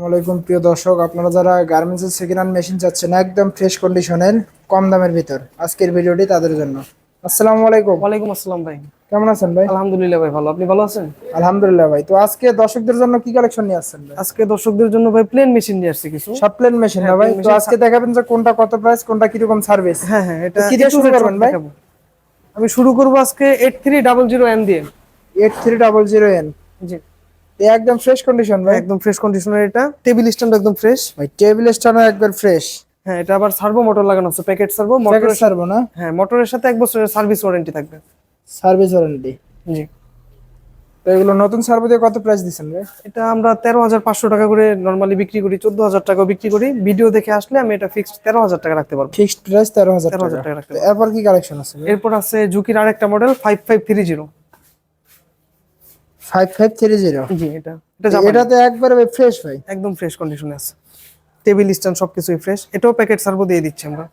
আসসালামাইকুম প্রিয় দর্শক। আপনারা যারা গার্মেন্টসের সেকেন্ড হ্যান্ড মেশিন চাচ্ছেন একদম ফ্রেশ কন্ডিশনের কম দামের ভিতর আজকের ভিডিওটি তাদের জন্য। আসসালামু আলাইকুম। ওয়ালাইকুম আসসালাম ভাই। কেমন আছেন ভাই? আলহামদুলিল্লাহ ভাই ভালো। আপনি ভালো আছেন? আলহামদুলিল্লাহ ভাই। তো আজকে দর্শকদের জন্য কি কালেকশন নিয়ে আসছেন ভাই? আজকে দর্শকদের জন্য ভাই প্লেন মেশিন নিয়ে আসছি কিছু। সব প্লেন মেশিন না হ্যাঁ, ভাই? তো আজকে দেখাবেন যে কোনটা কত প্রাইস কোনটা সার্ভিস হ্যাঁ হ্যাঁ এটা কি দিয়ে শুরু করবেন ভাই? আমি শুরু করব আজকে eight three double zero N দিয়ে। Eight three double zero N জি। একদম ফ্রেশ কন্ডিশন ভাই। একদম ফ্রেশ কন্ডিশনার এটা। টেবিল স্ট্যান্ড একদম ফ্রেশ ভাই টেবিল স্ট্যান্ডও একবার ফ্রেশ হ্যাঁ এটা আবার সার্ভো মোটর লাগানো আছে প্যাকেট সার্ভো মোটরের সারবো না? হ্যাঁ মোটরের সাথে এক বছরের সার্ভিস ওয়ারেন্টি থাকবে। সার্ভিস ওয়ারেন্টি জি। তো এগুলো নতুন সার্ভো দিয়ে কত প্রাইস দিচ্ছেন ভাই এটা আমরা তেরো হাজার পাঁচশো টাকা করে নর্মালি বিক্রি করি চোদ্দ হাজার টাকা বিক্রি করি। ভিডিও দেখে আসলে আমি এটা ফিক্সড তেরো হাজার টাকা রাখতে পারব। ফিক্সড প্রাইস তেরো হাজার তেরো হাজার টাকা রাখতে এরপর কি কালেকশন আছে এরপর আছে ঝুঁকির আরেকটা model five five three zero five five three zero জি এটা। এটা জাপানি। একবারে ফ্রেশ ভাই। একদম ফ্রেশ কন্ডিশনে আছে। টেবিল স্ট্যান্ড ফ্রেশ এটাও প্যাকেট সার্ভো দিয়ে দিচ্ছি আমরা।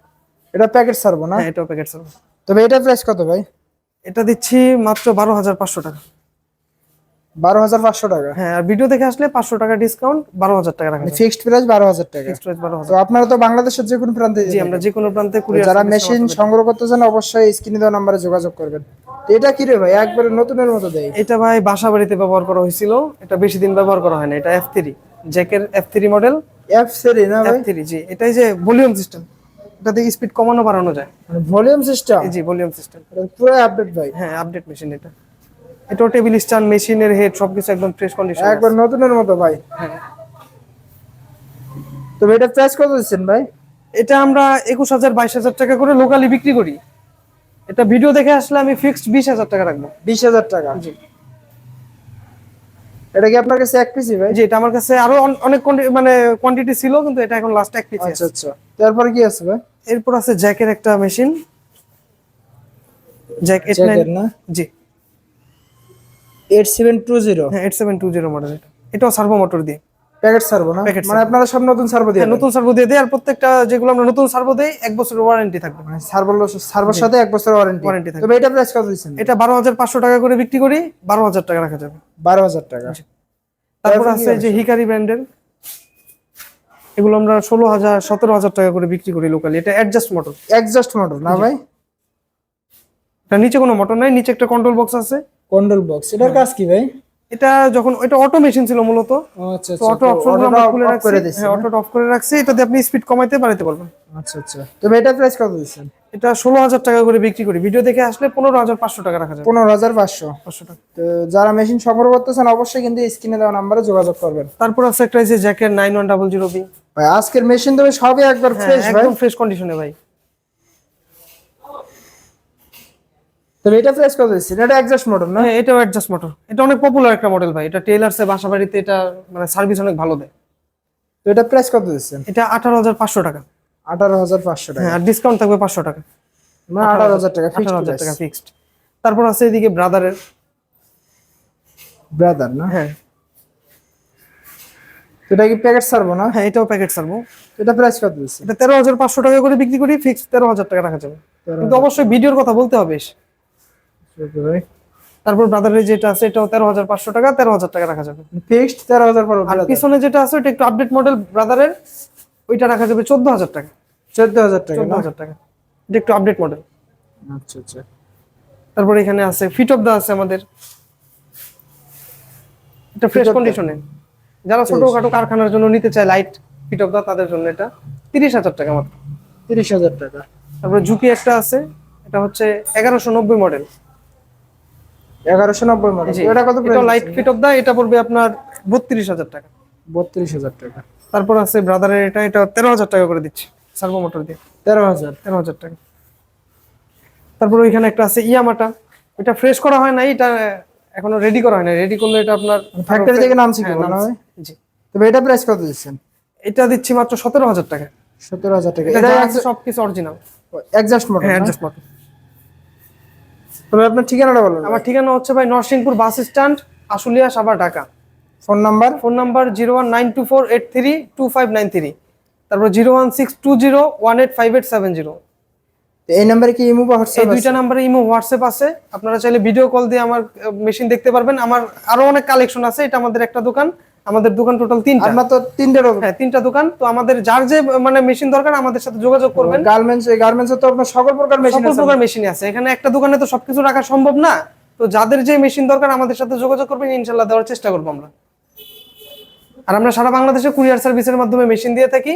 এটা প্যাকেট সারবো না? হ্যাঁ এটাও প্যাকেট সার্ভো তবে এটা প্রাইস কত ভাই? এটা দিচ্ছি মাত্র বারো হাজার পাঁচশো টাকা। বারো হাজার পাঁচশো টাকা? হ্যাঁ আর ভিডিও দেখে আসলে পাঁচশো টাকা ডিসকাউন্ট বারো হাজার টাকা রাখা ফিক্সড প্রাইস হাজার টাকা। ফিক্সড প্রাইস বারো তো হাজার আপনারা তো বাংলাদেশের যে কোনো প্রান্তে জি আমরা যে কোনো প্রান্তে কুরিয়ার যারা মেশিন সংগ্রহ করতে চান অবশ্যই স্ক্রিনে দেওয়া নাম্বারে যোগাযোগ করবেন। এটা কি রে ভাই? একবারে নতুনের মতো দেয়। এটা ভাই বাসা বাড়িতে ব্যবহার করা হয়েছিল। এটা বেশি দিন ব্যবহার করা হয় না। এটা এফ থ্রি জ্যাকের এফ থ্রি মডেল এফ সেরি না এফ ভাই থ্রি জি। এটাই যে ভলিউম সিস্টেম এটা থেকে স্পিড কমানো বাড়ানো যায়। মানে ভলিউম সিস্টেম জি ভলিউম সিস্টেম পুরো আপডেট ভাই। হ্যাঁ আপডেট মেশিন এটা। এটা টেবিল স্ট্যান্ড মেশিনের হেড সবকিছু একদম ফ্রেশ কন্ডিশন একবার নতুনের মতো ভাই। হ্যাঁ। তো এটা প্রাইস কত দিচ্ছেন ভাই এটা আমরা একুশ হাজার বাইশ হাজার টাকা করে লোকালি বিক্রি করি এটা ভিডিও দেখে আসলে আমি ফিক্সড বিশ হাজার টাকা রাখব। বিশ হাজার টাকা। জি। এটা কি আপনার কাছে এক পিসি ভাই? জি এটা আমার কাছে আরও অনেক মানে কোয়ান্টিটি ছিল কিন্তু এটা এখন লাস্ট এক পিস আচ্ছা আচ্ছা। তারপর কি আছে ভাই? এরপর আছে জ্যাকের একটা মেশিন জ্যাক জ্যাকের না? জি। এইট সেভেন টু জিরো হ্যাঁ eight seven two zero model এটা। এটাও সার্ভো মোটর দিয়ে। প্যাকেট সার্ভো না? মানে আপনারা সব নতুন সার্ভো দিয়ে হ্যাঁ, নতুন সার্ভো দিয়ে দেয় আর প্রত্যেকটা যেগুলো আমরা নতুন সার্ভো দেই এক বছরের ওয়ারেন্টি থাকবে। মানে সার্ভোর সার্ভোর সাথে এক বছর ওয়ারেন্টি Warranty থাকবে। তবে এটা প্রাইস কত দিচ্ছেন? এটা বারো হাজার পাঁচশো টাকা করে বিক্রি করি বারো হাজার টাকা রাখা যাবে। বারো হাজার টাকা। তারপর আছে যে হিকারি ব্র্যান্ডের। এগুলো আমরা ষোলো হাজার সতেরো হাজার টাকা করে বিক্রি করি লোকালি এটা অ্যাডজাস্ট মোটর এক্সজস্ট মোটর না ভাই? এটা নিচে কোনো মোটর নাই নিচে একটা কন্ট্রোল বক্স আছে। কন্ট্রোল বক্স এটার কাজ কি ভাই? এটা যখন এটা অটো মেশিন ছিল মূলত। আচ্ছা আচ্ছা। অটো অপশন আমরা খুলে রাখছি। করে দিচ্ছি হ্যাঁ অটো অফ করে রাখছি। এটাতে আপনি স্পিড কমাইতে বাড়াইতে পারবেন। আচ্ছা আচ্ছা। তবে এটা প্রাইস কত দিচ্ছেন এটা ষোলো হাজার টাকা করে বিক্রি করি। ভিডিও দেখে আসলে পনেরো হাজার পাঁচশো টাকা রাখা হাজার পাঁচশো। পাঁচশো টাকা। তো যারা মেশিন সংগ্রহ করতে চান অবশ্যই কিন্তু স্ক্রিনে দেওয়া নাম্বারে যোগাযোগ করবেন। তারপর আছে একটা এই যে জ্যাকের nine one double zero B ভাই আজকের মেশিন তবে সবই একবার ফ্রেশ ভাই। একদম ফ্রেশ কন্ডিশনে ভাই। তবে এটা প্রাইস কত দিচ্ছেন এটা এক্সজস্ট মোটর না? হ্যাঁ এটাও অ্যাডজাস্ট মোটর এটা অনেক পপুলার একটা মডেল ভাই। এটা টেলার্সে বাসা বাড়িতে এটা মানে সার্ভিস অনেক ভালো দেয়। তো এটা প্রাইস কত দিচ্ছেন? এটা আঠারো হাজার পাঁচশো টাকা। আঠারো হাজার পাঁচশো টাকা। হ্যাঁ আর ডিসকাউন্ট থাকবে পাঁচশো টাকা। মানে আঠারো হাজার টাকা আঠারো হাজার টাকা ফিক্সড তারপর আছে এদিকে ব্রাদারের ব্রাদার না? হ্যাঁ। এটা কি প্যাকেট সারবো না? হ্যাঁ এটাও প্যাকেট সার্ভো এটা প্রাইস কত দিচ্ছেন? এটা তেরো হাজার পাঁচশো টাকা করে বিক্রি করি ফিক্স তেরো হাজার টাকা রাখা যাবে। কিন্তু অবশ্যই ভিডিওর কথা বলতে হবে। ভাই। তারপর ব্রাদারের যেটা আছে এটাও তেরো হাজার পাঁচশো টাকা তেরো হাজার টাকা রাখা যাবে। ফিক্সড তেরো হাজার পর আর পিছনে যেটা আছে ওটা একটু আপডেট মডেল ব্রাদারের ওইটা রাখা যাবে চোদ্দ হাজার টাকা। চোদ্দ হাজার টাকা চোদ্দ হাজার টাকা। এটা একটু আপডেট মডেল আচ্ছা আচ্ছা। তারপর এখানে আছে ফিট অফ দা আছে আমাদের। এটা ফ্রেশ কন্ডিশনে যারা ছোটখাটো কারখানার জন্য নিতে চায় লাইট ফিট অফ দা তাদের জন্য এটা তিরিশ হাজার টাকা মাত্র। তিরিশ হাজার টাকা। তারপরে ঝুঁকি একটা আছে এটা হচ্ছে এগারোশো নব্বই মডেল এগারোশো নব্বই মডেল এটা কত এটা লাইট ফিট অফ দা এটা পড়বে আপনার বত্রিশ হাজার টাকা। বত্রিশ হাজার টাকা। তারপর আছে ব্রাদারের এটা এটা তেরো হাজার টাকা করে দিচ্ছে সার্ভো মোটর দিয়ে। তেরো হাজার। তেরো হাজার টাকা। তারপর ওইখানে একটা আছে ইয়ামাটা। এটা ফ্রেশ করা হয় নাই এটা এখনও রেডি করা হয় না রেডি করলে এটা আপনার ফ্যাক্টরি থেকে নামছে কি মনে হয় নামছে। জি। তবে এটা প্রাইস কত দিচ্ছেন? এটা দিচ্ছি মাত্র সতেরো হাজার টাকা। সতেরো হাজার টাকা। এটা সবকিছু অরিজিনাল এক্সজস্ট মোটর হ্যাঁ অ্যাডজাস্ট মোটর তবে আপনার ঠিকানাটা বলুন। আমার ঠিকানা হচ্ছে ভাই Narsingpur bus stand Ashulia Savar Dhaka. Phone number? Phone number zero one nine two four eight three two five nine three. তারপর zero one six two zero one eight five eight seven zero. এই নাম্বারে কি imo বা এই দুইটা নাম্বারে imo WhatsApp আছে। আপনারা চাইলে ভিডিও কল দিয়ে আমার মেশিন দেখতে পারবেন। আমার আরও অনেক কালেকশন আছে। এটা আমাদের একটা দোকান। আমাদের দোকান টোটাল তিনটা। আপনার তো তিনটে হ্যাঁ তিনটা দোকান। তো আমাদের যার যে মানে মেশিন দরকার আমাদের সাথে যোগাযোগ করবেন। গার্মেন্টস এই গার্মেন্টস তো আপনার সকল প্রকার মেশিন সকল প্রকার মেশিন আছে। এখানে একটা দোকানে তো সবকিছু রাখা সম্ভব না। তো যাদের যে মেশিন দরকার আমাদের সাথে যোগাযোগ করবেন। ইনশাল্লাহ দেওয়ার চেষ্টা করব আমরা। আর আমরা সারা বাংলাদেশে কুরিয়ার সার্ভিসের মাধ্যমে মেশিন দিয়ে থাকি।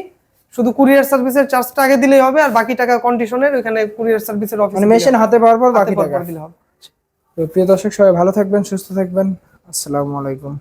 শুধু কুরিয়ার সার্ভিসের চার্জটা আগে দিলেই হবে আর বাকি টাকা কন্ডিশনের ওখানে কুরিয়ার সার্ভিসের মানে অফিসে মেশিন হাতে পাওয়ার পর বাকি টাকা। দিলে হবে। তো প্রিয় দর্শক সবাই ভালো থাকবেন সুস্থ থাকবেন। আসসালামু আলাইকুম।